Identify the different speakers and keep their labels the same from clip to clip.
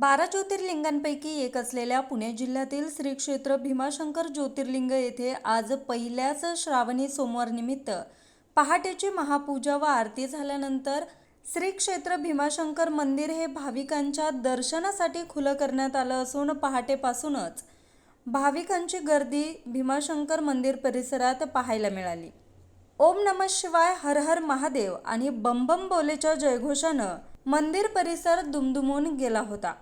Speaker 1: बारा ज्योतिर्लिंगांपैकी एक असलेल्या पुणे जिल्ह्यातील श्री क्षेत्र भीमाशंकर ज्योतिर्लिंग येथे आज पहिल्याच श्रावणी सोमवार निमित्त पहाटेची महापूजा व आरती झाल्यानंतर श्री क्षेत्र भीमाशंकर मंदिर हे भाविकांच्या दर्शनासाठी खुलं करण्यात आलं असून पहाटेपासूनच भाविकांची गर्दी भीमाशंकर मंदिर परिसरात पाहायला मिळाली. ओम नम शिवाय हर हर महादेव आणि बम बम बोलेच्या जयघोषानं मंदिर परिसर दुमदुमून गेला होता.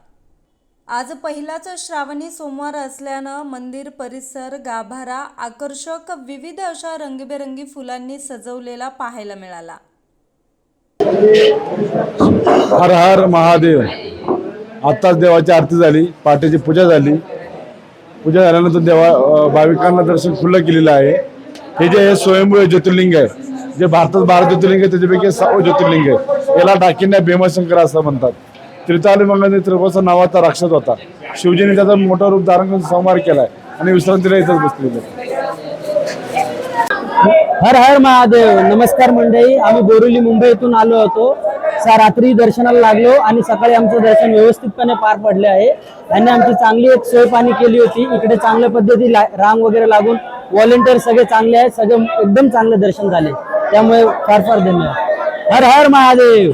Speaker 1: आज पहिलाच श्रावणी सोमवार असल्यानं मंदिर परिसर गाभारा आकर्षक विविध अशा रंगीबेरंगी फुलांनी सजवलेला पाहायला मिळाला.
Speaker 2: हर हर महादेव. आत्ताच देवाची आरती झाली पाट्याची पूजा झाली. पूजा झाल्यानंतर देवा भाविकांना दर्शन खुलं केलेलं आहे. हे जे आहे स्वयंभू ज्योतिर्लिंग आहे जे भारतात बारा ज्योतिर्लिंग आहे त्याच्यापैकी सहा ज्योतिर्लिंग आहे. याला डाकिन्या भीमाशंकर असं म्हणतात. त्रिताली मंगल त्रिभुवसा नावाचा राक्षस होता. शिवजीने त्याचा मोठा रूप धारण करून संहार केलाय आणि विश्रांतीला इथंच बसलेले.
Speaker 3: हर हर महादेव. नमस्कार मंडळी. आम्ही बोरिवली मुंबई आलो होतो. सा रात्री दर्शनाला लागलो आणि सकाळी आमचं दर्शन व्यवस्थितपणे पार पडले आहे. आणि आमची चांगली एक सोय पाणी केली होती. इकडे चांगल्या पद्धती रांग वगैरे लागून व्हॉलेंटियर सगळे चांगले आहेत. सगळे एकदम चांगलं दर्शन झाले. त्यामुळे फार फार धन्यवाद. हर हर महादेव.